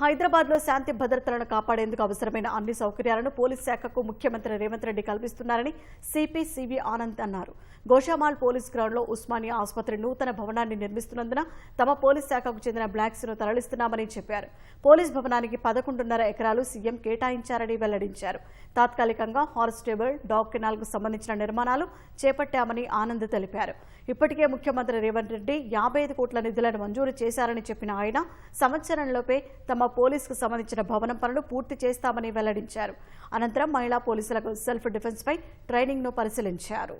హైదరాబాద్లో శాంతి భద్రతలను కాపాడేందుకు అవసరమైన అన్ని సౌకర్యాలను పోలీస్ శాఖకు ముఖ్యమంత్రి రేవంత్ రెడ్డి కల్పిస్తున్నారని సిపి సివి ఆనంద్ అన్నారు. గోషామాల్ పోలీస్ గ్రౌండ్లో ఉస్మానియా ఆసుపత్రి నూతన భవనాన్ని నిర్మిస్తున్నందున తమ పోలీస్ శాఖకు చెందిన బ్లాక్స్ను తరలిస్తున్నామని చెప్పారు. పోలీస్ భవనానికి పదకొండున్నర ఎకరాలు సీఎం కేటాయించారని వెల్లడించారు. తాత్కాలికంగా హార్స్టేబుల్ డాగ్ కెనాల్కు సంబంధించిన నిర్మాణాలు చేపట్టామని ఆనంద్ తెలిపారు. ఇప్పటికే ముఖ్యమంత్రి రేవంత్ రెడ్డి యాభై ఐదు కోట్ల నిధులను మంజూరు చేశారని చెప్పిన ఆయన సంవత్సరంలోపే తమ పోలీసుకు సంబంధించిన భవనం పనులు పూర్తి చేస్తామని వెల్లడించారు. అనంతరం మహిళా పోలీసులకు సెల్ఫ్ డిఫెన్స్ పై ట్రైనింగ్ను పరిశీలించారు.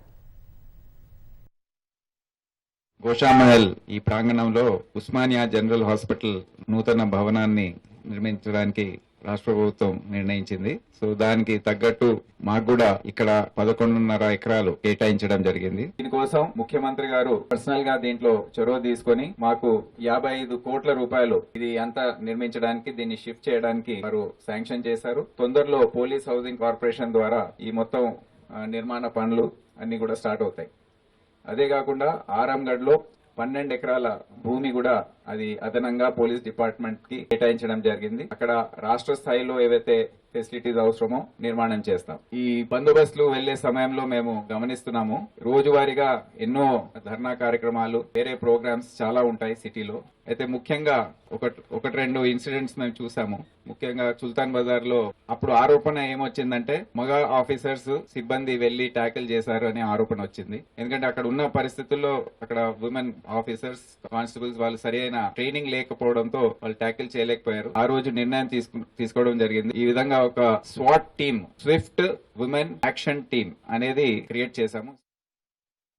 గోషామహల్ ఈ ప్రాంగణంలో ఉస్మానియా జనరల్ హాస్పిటల్ నూతన భవనాన్ని నిర్మించడానికి రాష్ట్ర ప్రభుత్వం నిర్ణయించింది. సో దానికి తగ్గట్టు మాకు కూడా ఇక్కడ పదకొండున్నర ఎకరాలు కేటాయించడం జరిగింది. దీనికోసం ముఖ్యమంత్రి గారు పర్సనల్గా దీంట్లో చొరవ తీసుకొని మాకు యాభై ఐదు కోట్ల రూపాయలు ఇది అంతా నిర్మించడానికి దీన్ని షిఫ్ట్ చేయడానికి వారు శాంక్షన్ చేశారు. తొందరలో పోలీస్ హౌసింగ్ కార్పొరేషన్ ద్వారా ఈ మొత్తం నిర్మాణ పనులు అన్ని కూడా స్టార్ట్ అవుతాయి. అదే కాకుండా ఆరంగఢ్లో పన్నెండు ఎకరాల భూమి కూడా అది అదనంగా పోలీస్ డిపార్ట్మెంట్కి కేటాయించడం జరిగింది. అక్కడ రాష్ట్ర స్థాయిలో ఏవైతే ఫెసిలిటీస్ అవసరమో నిర్మాణం చేస్తాం. ఈ బందోబస్తులు వెళ్ళే సమయంలో మేము గమనిస్తున్నాము రోజువారీగా ఎన్నో ధర్నా కార్యక్రమాలు వేరే ప్రోగ్రామ్స్ చాలా ఉంటాయి సిటీలో. అయితే ముఖ్యంగా ఒకటి ఒకటి రెండు ఇన్సిడెంట్స్ మేము చూసాము. ముఖ్యంగా సుల్తాన్ బజార్లో అప్పుడు ఆరోపణ ఏమొచ్చిందంటే మగ ఆఫీసర్స్ సిబ్బంది వెళ్ళి ట్యాకిల్ చేశారు అనే ఆరోపణ వచ్చింది. ఎందుకంటే అక్కడ ఉన్న పరిస్థితుల్లో అక్కడ ఉమెన్ ఆఫీసర్స్ కానిస్టేబుల్స్ వాళ్ళు సరైన ట్రైనింగ్ లేకపోవడంతో వాళ్ళు ట్యాకిల్ చేయలేకపోయారు. ఆ రోజు నిర్ణయం తీసుకు తీసుకోవడం జరిగింది. ఈ విధంగా ఒక swat team swift women action team అనేది క్రియేట్ చేశాము.